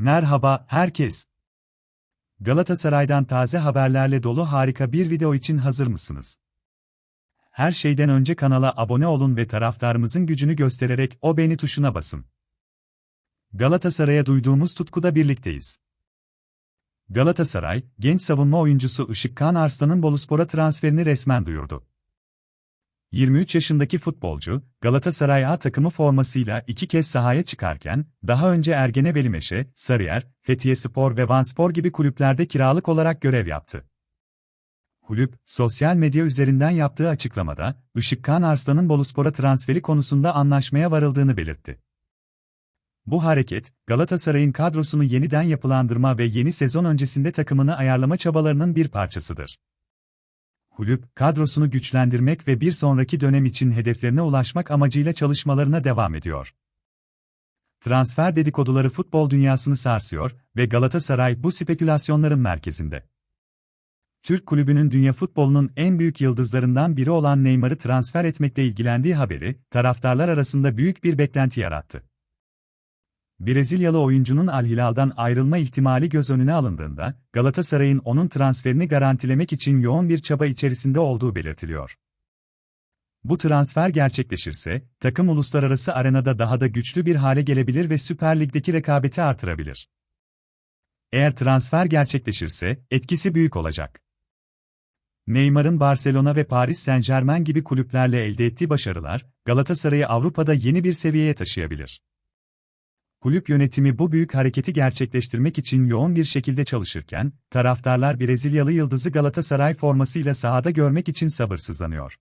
Merhaba herkes. Galatasaray'dan taze haberlerle dolu harika bir video için hazır mısınız? Her şeyden önce kanala abone olun ve taraftarımızın gücünü göstererek o beğeni tuşuna basın. Galatasaray'a duyduğumuz tutkuda birlikteyiz. Galatasaray, genç savunma oyuncusu Işık Kan Arslan'ın Boluspor'a transferini resmen duyurdu. 23 yaşındaki futbolcu, Galatasaray A takımı formasıyla iki kez sahaya çıkarken, daha önce Ergene Belimeşe, Sarıyer, Fethiye Spor ve Vanspor gibi kulüplerde kiralık olarak görev yaptı. Kulüp, sosyal medya üzerinden yaptığı açıklamada, Işık Kan Arslan'ın Boluspor'a transferi konusunda anlaşmaya varıldığını belirtti. Bu hareket, Galatasaray'ın kadrosunu yeniden yapılandırma ve yeni sezon öncesinde takımını ayarlama çabalarının bir parçasıdır kulüp, kadrosunu güçlendirmek ve bir sonraki dönem için hedeflerine ulaşmak amacıyla çalışmalarına devam ediyor. Transfer dedikoduları futbol dünyasını sarsıyor ve Galatasaray bu spekülasyonların merkezinde. Türk kulübünün dünya futbolunun en büyük yıldızlarından biri olan Neymar'ı transfer etmekle ilgilendiği haberi, taraftarlar arasında büyük bir beklenti yarattı. Brezilyalı oyuncunun Al Hilal'dan ayrılma ihtimali göz önüne alındığında, Galatasaray'ın onun transferini garantilemek için yoğun bir çaba içerisinde olduğu belirtiliyor. Bu transfer gerçekleşirse, takım uluslararası arenada daha da güçlü bir hale gelebilir ve Süper Lig'deki rekabeti artırabilir. Eğer transfer gerçekleşirse, etkisi büyük olacak. Neymar'ın Barcelona ve Paris Saint-Germain gibi kulüplerle elde ettiği başarılar, Galatasaray'ı Avrupa'da yeni bir seviyeye taşıyabilir. Kulüp yönetimi bu büyük hareketi gerçekleştirmek için yoğun bir şekilde çalışırken, taraftarlar Brezilyalı yıldızı Galatasaray formasıyla sahada görmek için sabırsızlanıyor.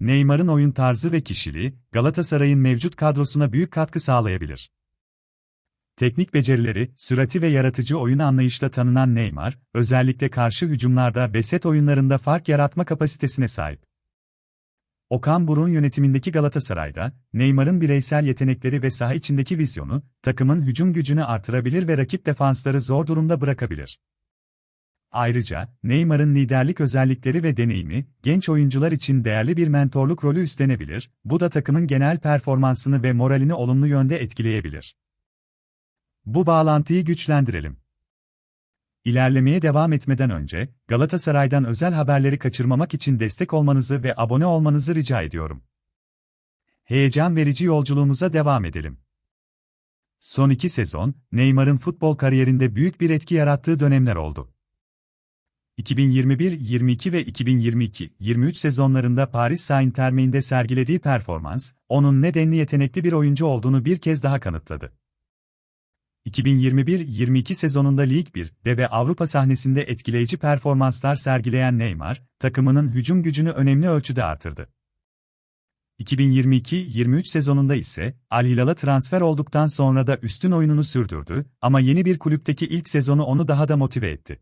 Neymar'ın oyun tarzı ve kişiliği, Galatasaray'ın mevcut kadrosuna büyük katkı sağlayabilir. Teknik becerileri, sürati ve yaratıcı oyun anlayışla tanınan Neymar, özellikle karşı hücumlarda ve set oyunlarında fark yaratma kapasitesine sahip. Okan Burun yönetimindeki Galatasaray'da, Neymar'ın bireysel yetenekleri ve saha içindeki vizyonu, takımın hücum gücünü artırabilir ve rakip defansları zor durumda bırakabilir. Ayrıca, Neymar'ın liderlik özellikleri ve deneyimi, genç oyuncular için değerli bir mentorluk rolü üstlenebilir, bu da takımın genel performansını ve moralini olumlu yönde etkileyebilir. Bu bağlantıyı güçlendirelim. İlerlemeye devam etmeden önce, Galatasaray'dan özel haberleri kaçırmamak için destek olmanızı ve abone olmanızı rica ediyorum. Heyecan verici yolculuğumuza devam edelim. Son iki sezon, Neymar'ın futbol kariyerinde büyük bir etki yarattığı dönemler oldu. 2021-22 ve 2022-23 sezonlarında Paris Saint-Germain'de sergilediği performans, onun nedenli yetenekli bir oyuncu olduğunu bir kez daha kanıtladı. 2021-22 sezonunda Lig 1'de ve Avrupa sahnesinde etkileyici performanslar sergileyen Neymar, takımının hücum gücünü önemli ölçüde artırdı. 2022-23 sezonunda ise Al Hilal'a transfer olduktan sonra da üstün oyununu sürdürdü ama yeni bir kulüpteki ilk sezonu onu daha da motive etti.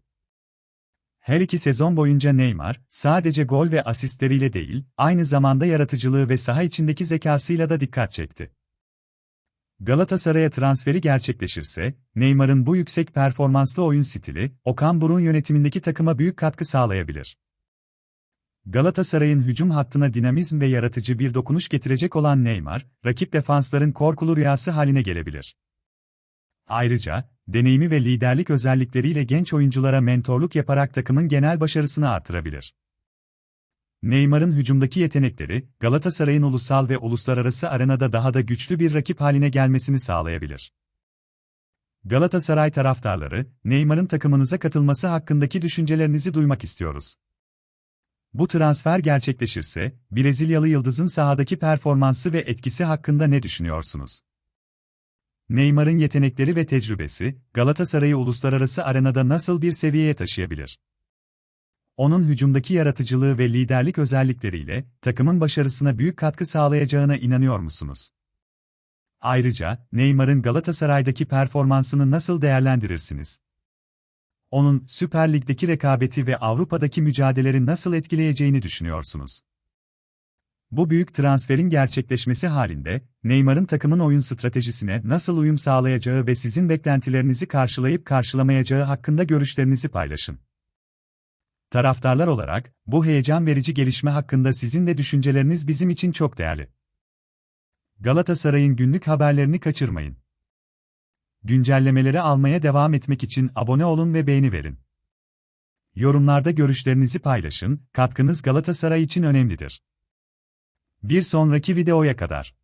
Her iki sezon boyunca Neymar, sadece gol ve asistleriyle değil, aynı zamanda yaratıcılığı ve saha içindeki zekasıyla da dikkat çekti. Galatasaray'a transferi gerçekleşirse, Neymar'ın bu yüksek performanslı oyun stili, Okan Burun yönetimindeki takıma büyük katkı sağlayabilir. Galatasaray'ın hücum hattına dinamizm ve yaratıcı bir dokunuş getirecek olan Neymar, rakip defansların korkulu rüyası haline gelebilir. Ayrıca, deneyimi ve liderlik özellikleriyle genç oyunculara mentorluk yaparak takımın genel başarısını artırabilir. Neymar'ın hücumdaki yetenekleri, Galatasaray'ın ulusal ve uluslararası arenada daha da güçlü bir rakip haline gelmesini sağlayabilir. Galatasaray taraftarları, Neymar'ın takımınıza katılması hakkındaki düşüncelerinizi duymak istiyoruz. Bu transfer gerçekleşirse, Brezilyalı yıldızın sahadaki performansı ve etkisi hakkında ne düşünüyorsunuz? Neymar'ın yetenekleri ve tecrübesi, Galatasaray'ı uluslararası arenada nasıl bir seviyeye taşıyabilir? Onun hücumdaki yaratıcılığı ve liderlik özellikleriyle takımın başarısına büyük katkı sağlayacağına inanıyor musunuz? Ayrıca Neymar'ın Galatasaray'daki performansını nasıl değerlendirirsiniz? Onun Süper Lig'deki rekabeti ve Avrupa'daki mücadeleleri nasıl etkileyeceğini düşünüyorsunuz? Bu büyük transferin gerçekleşmesi halinde Neymar'ın takımın oyun stratejisine nasıl uyum sağlayacağı ve sizin beklentilerinizi karşılayıp karşılamayacağı hakkında görüşlerinizi paylaşın. Taraftarlar olarak, bu heyecan verici gelişme hakkında sizin de düşünceleriniz bizim için çok değerli. Galatasaray'ın günlük haberlerini kaçırmayın. Güncellemeleri almaya devam etmek için abone olun ve beğeni verin. Yorumlarda görüşlerinizi paylaşın, katkınız Galatasaray için önemlidir. Bir sonraki videoya kadar.